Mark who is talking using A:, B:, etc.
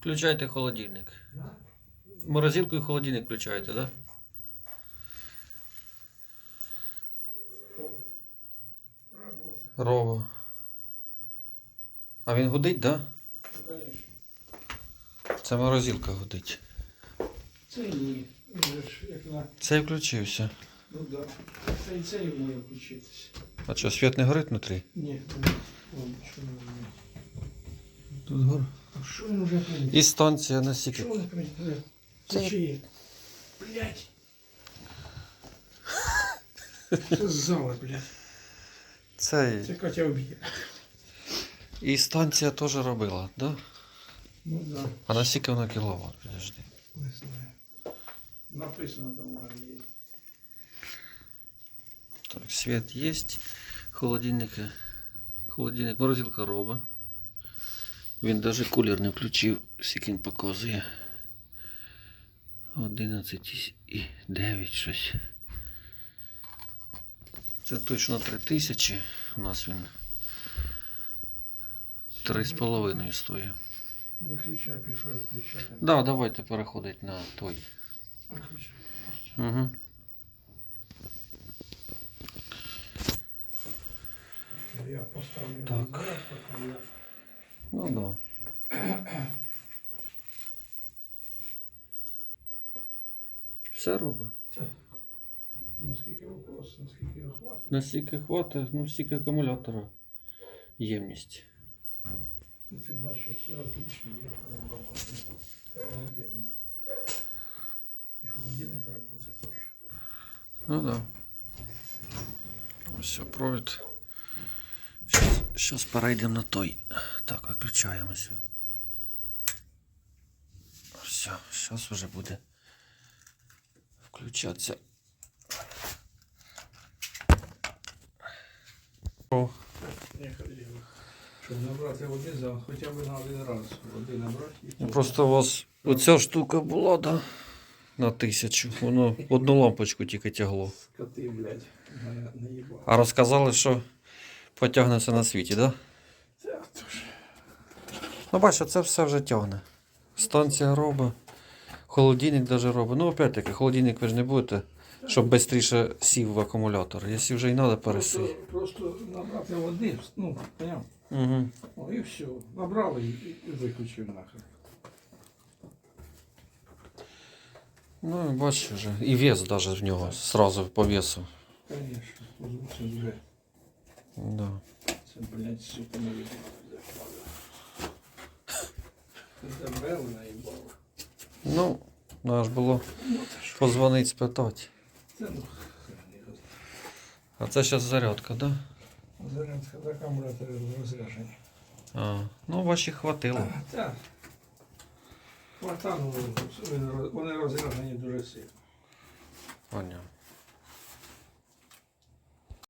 A: Включайте холодильник. Морозилку і холодильник включаєте, да?
B: Работа.
A: Рова. А він гудить, да?
B: Ну, конечно.
A: Це морозилка гудить.
B: Це ні.
A: Цей включився.
B: Ну да. Це і цей має включитися.
A: А що, світ не горить внутрі?
B: Ні, не.
A: Тут гор.
B: Що він уже прийняв?
A: І станція на
B: Що
A: стільки.
B: вони? Це чиє? Блять. Це зала, блядь.
A: Цей.
B: Це Катя вб'є.
A: І станція теж робила, да?
B: Ну да.
A: А на скільки вона кіловат? Подожди.
B: Не знаю. Написано там у мене є.
A: Так, свет есть. Холодильник. Холодильник, морозилка роба. Він даже кулер не включив, скільки він показує. 11 і 9 щось. Це точно 3000. У нас він 3,5 стоїть.
B: Виключай, пішов, включай.
A: Да, давайте переходить на той.
B: Виключай.
A: Угу.
B: Я поставлю.
A: Так.
B: назад, поки я-
A: Ну да. Все робить.
B: Це наскільки вопрос, наскільки його хватить.
A: Наскільки хватить, ну стільки акумулятора ємність.
B: Ну, Ти бачиш, це отлично, я пробував. Холодильник. І холодильник працює теж.
A: Ну да. Все, провід. Зараз перейдемо на той. Так, виключаємося. Все, зараз вже буде включатися.
B: Щоб набрати води хоча б на один раз. Води набрати
A: просто у вас оця штука була, да? На тисячу. Воно одну лампочку тільки тягло.
B: скоти, блядь, не.
A: А розказали, що потягнеться на світі, так? Да? Ну, бачиш, це все вже тягне. Станція робить, холодильник навіть робить. Ну, опять-таки, холодильник ви ж не будете, щоб швидше сів в акумулятор. Якщо вже й треба
B: Просто,
A: пересити.
B: просто набрати води, ну, поняв?
A: Угу.
B: О, і все. Набрали і, і виключив нахер.
A: Ну, бачиш вже. І вес навіть в нього сразу по весу.
B: Конечно, озвучив вже.
A: Да.
B: Це, блядь, сука, не. Це забрали наїбало.
A: Ну, треба ж було
B: Ну,
A: позвонити, спитати.
B: Це, ну, хрен його
A: А це зараз зарядка, так? Да?
B: знає. Зарядка до акумулятора розрядження.
A: А, ну, ваші хватило.
B: Так. Хватануло, вони роз- вони розряджені дуже сильно.
A: Понятно.